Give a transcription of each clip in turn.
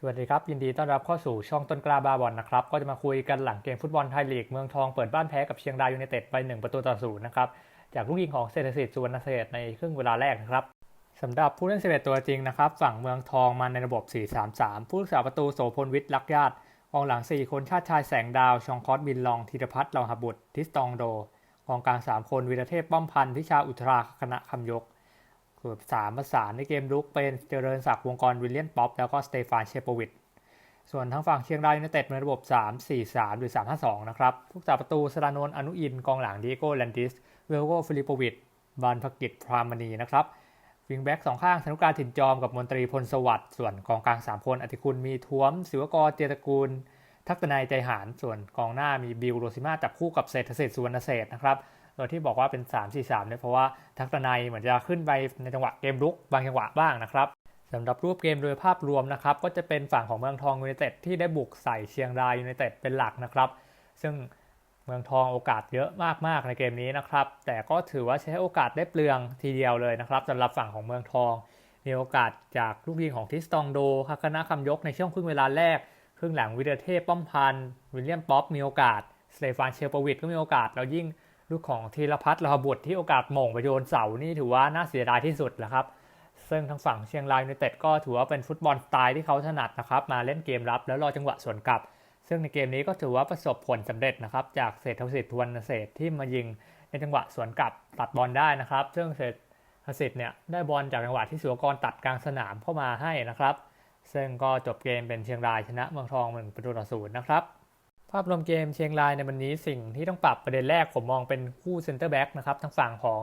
สวัสดีครับ ยินดีต้อนรับเข้าสู่ช่องต้นกล้าบาบอลนะครับ ก็จะมาคุยกันหลังเกมฟุตบอลไทยลีกเมืองทองเปิดบ้านแพ้กับเชียงรายยูไนเต็ดไป 1 ประตูต่อศูนย์นะครับจากลูกยิงของเศรษฐศิษย์สุวรรณเศษในครึ่งเวลาแรกนะครับสำหรับผู้เล่น 11 ตัวจริงนะครับฝั่งเมืองทองมาในระบบ 4-3-3 ผู้รักษาประตูโสพลวิทย์ลักญาติกองหลัง 4 คนชาติชายแสงดาว ชองคอสบินลองธีรพัฒน์ลองหบุตรทิสตองโดกองกลาง 3 คนวีรเทพป้อมพันธ์พิชาอุทราคณะคำยก ส่วนสามประสานในเกมรุกเป็นเจริญศักดิ์วงกรวิลเลียนป๊อปแล้วก็สเตฟานเชโปวิชส่วนทางฝั่งเชียงรายยูไนเต็ดในระบบ 3-4-3 หรือ 3-5-2 นะครับผู้จ่าประตูสรานนท์อนุอิน กองหลังดิโก้แลนดิส เวลโกฟิลิปวิชบานภกิจพรามณีนะครับ วิงแบ็กสองข้างธนุการถิ่นจอมกับมนตรีพลสวัสดิ์ ส่วนกองกลาง 3 คนอธิคุณมีท้วม ศิวกร เจตกูล ทักษนายใจหารส่วนกองหน้ามีบิลโรซิมาจับคู่กับเศรษฐศิษย์สุวรรณเศษนะครับ โดยที่บอกว่าเป็น 3-4-3เนี่ยเพราะว่าทักษนายเหมือนจะขึ้นไปในจังหวะเกมรุกบางจังหวะบ้างนะครับสำหรับรูปเกมโดยภาพรวมนะครับก็จะเป็นฝั่งของเมืองทองยูไนเต็ดที่ได้บุกใส่เชียงรายยูไนเต็ดเป็นหลักนะครับ ซึ่งเมืองทองโอกาสเยอะมากๆในเกมนี้นะครับ แต่ก็ถือว่าใช้โอกาสได้เปลืองทีเดียวเลยนะครับสำหรับฝั่งของเมืองทอง มีโอกาสจากลูกยิงของทิสตองโดคาคณะคำยกในช่วงครึ่งเวลาแรก ครึ่งหลังวิเดเทพป้อมพันวิลเลียมป๊อปมีโอกาสสเตฟานเชลปวิดก็มีโอกาสแล้วยิ่ง ลูกของธีรพัฒน์ลาบุตรที่โอกาสหม่งไปโยนเสานี่ถือว่าน่าเสียดายที่สุดแหละครับ ซึ่งทางฝั่งเชียงรายยูไนเต็ดก็ถือว่าเป็นฟุตบอลสไตล์ที่เขาถนัดนะครับ มาเล่นเกมรับแล้วรอจังหวะสวนกลับ ซึ่งในเกมนี้ก็ถือว่าประสบผลสำเร็จนะครับ จากเศรษฐศิษย์ทวนเศรษฐ์ที่มายิงในจังหวะสวนกลับตัดบอลได้นะครับ ซึ่งเศรษฐศิษย์เนี่ยได้บอลจากจังหวะที่สุวกรตัดกลางสนามเข้ามาให้นะครับ ซึ่งก็จบเกมเป็นเชียงรายชนะเมืองทองหนึ่งประตูต่อศูนย์นะครับ ภาพรวมเกมเชียงรายในวันนี้สิ่งที่ต้องปรับประเด็นแรกผมมองเป็นคู่เซนเตอร์แบ็กนะครับทั้งฝั่งของ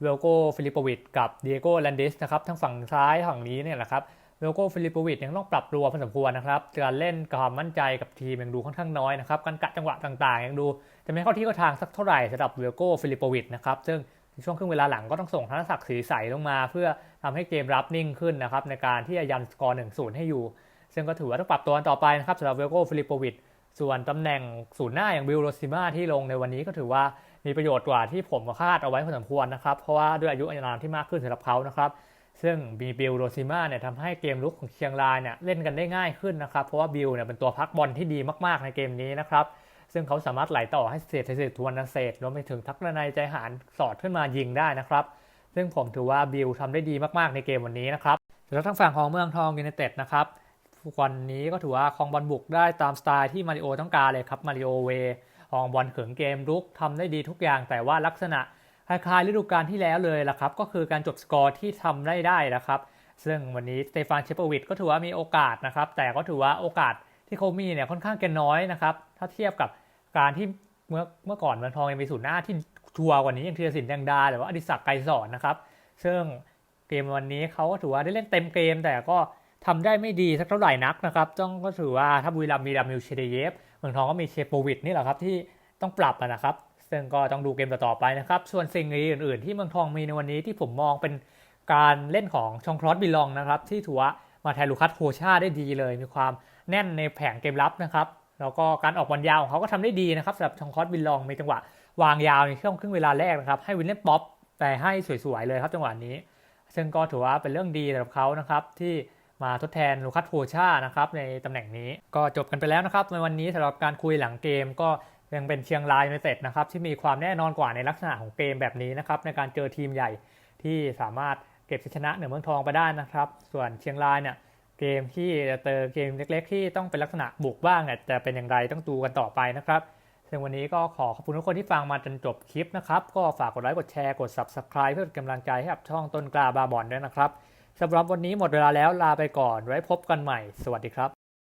เวลโกฟิลิปวิชกับเดียโกแลนดิสนะครับทั้งฝั่งซ้ายฝั่งนี้เนี่ยแหละครับเวลโกฟิลิปวิชยังต้องปรับตัวพอสมควรนะครับการเล่นความมั่นใจกับทีมยังดูค่อนข้างน้อยนะครับการกะจังหวะต่างๆยังดูจะไม่เข้าที่เข้าทางสักเท่าไหร่สำหรับเวลโกฟิลิปวิชนะครับซึ่งช่วงครึ่งเวลาหลังก็ต้องส่งธนศักดิ์ศรีใสลงมา เพื่อทำให้เกมรับนิ่งขึ้นนะครับในการที่จะยันสกอร์1-0ให้อยู่ ซึ่งก็ถือว่าต้องปรับตัวต่อไปนะครับสำหรับเวลโกฟิลิปวิช ส่วนตำแหน่งศูนย์หน้าอย่างบิลโรซิมาที่ลงในวันนี้ก็ถือว่ามีประโยชน์กว่าที่ผมคาดเอาไว้พอสมควรนะครับ เพราะว่าด้วยอายุอานามที่มากขึ้นสำหรับเขานะครับ ซึ่งมีบิลโรซิมาเนี่ยทำให้เกมลุกของเชียงรายเนี่ยเล่นกันได้ง่ายขึ้นนะครับ เพราะว่าบิลเนี่ยเป็นตัวพักบอลที่ดีมากๆในเกมนี้นะครับ ซึ่งเขาสามารถไหลต่อให้เศษฐศิษย์ทวนเศษรวมไปถึงทักษณายใจหารสอดขึ้นมายิงได้นะครับ ซึ่งผมถือว่าบิลทำได้ดีมากๆในเกมวันนี้นะครับแล้วทางฝั่งของเมืองทองยูไนเต็ดนะครับ วันนี้ก็ถือว่าครองบอลบุกได้ตามสไตล์ที่มาริโอต้องการเลยครับมาริโอเวคองบอลเขิงเกมรุกทำได้ดีทุกอย่าง แต่ว่าลักษณะคล้ายๆฤดูกาลที่แล้วเลยละครับ ก็คือการจบสกอร์ที่ทำได้ได้นะครับ ซึ่งวันนี้สเตฟานเชปวิดก็ถือว่ามีโอกาสนะครับ แต่ก็ถือว่าโอกาสที่เขามีเนี่ยค่อนข้างแกน้อยนะครับ ถ้าเทียบกับการที่เมื่อเมื่อก่อนเมืองทองยังมีศูนย์หน้าที่ชัวร์กว่านี้อย่างธีรศิลป์ยังดาหรือว่าอดิศักดิ์ไกรสอนนะครับ ซึ่งเกมวันนี้เขาก็ถือว่าได้เล่นเต็มเกม แต่ก็ ทำได้ไม่ดีสักเท่าไหร่นักนะครับต้องก็ถือว่าถ้าบุรีรัมย์มีดามิลเชเดเยฟเมืองทองก็มีเชโปวิดนี่แหละครับที่ต้องปรับนะครับซึ่งก็ต้องดูเกมต่อๆไปนะครับ ส่วนสิ่งอื่นๆ ที่เมืองทองมีในวันนี้ที่ผมมองเป็นการเล่นของชองครอสบิลองนะครับ ที่ถือว่ามาแทนลูคัสโคชาได้ดีเลย มีความแน่นในแผงเกมรับนะครับแล้วก็การออกบอลยาวของเขาก็ทำได้ดีนะครับสำหรับชองครอสบิลองมีจังหวะวางยาวในช่วงครึ่งเวลาแรกนะครับให้วินเล่นป๊อปแต่ให้สวยๆเลยครับจังหวะนี้ ซึ่งก็ถือว่าเป็นเรื่องดีสำหรับเขานะครับที่ มาทดแทนลูคัสโพชานะครับในตำแหน่งนี้ก็จบกันไปแล้วนะครับในวันนี้สำหรับการคุยหลังเกมก็ยังเป็นเชียงรายยูไนเต็ดนะครับที่มีความแน่นอนกว่าในลักษณะของเกมแบบนี้นะครับในการเจอทีมใหญ่ที่สามารถเก็บชัยชนะเหนือเมืองทองไปได้นะครับ ส่วนเชียงรายเนี่ยเกมที่จะเจอเกมเล็ก ๆ ที่ต้องเป็นลักษณะบุกบ้างเนี่ยจะเป็นอย่างไรต้องดูกันต่อไปนะครับซึ่งวันนี้ก็ขอขอบคุณทุกคนที่ฟังมาจนจบคลิปนะครับ ก็ฝากกดไลค์กดแชร์กด Subscribe เพื่อเป็นกำลังใจให้กับช่องต้นกล้าบาบอนด้วยนะครับ สำหรับวันนี้หมดเวลาแล้วลาไปก่อน ไว้พบกันใหม่ สวัสดีครับ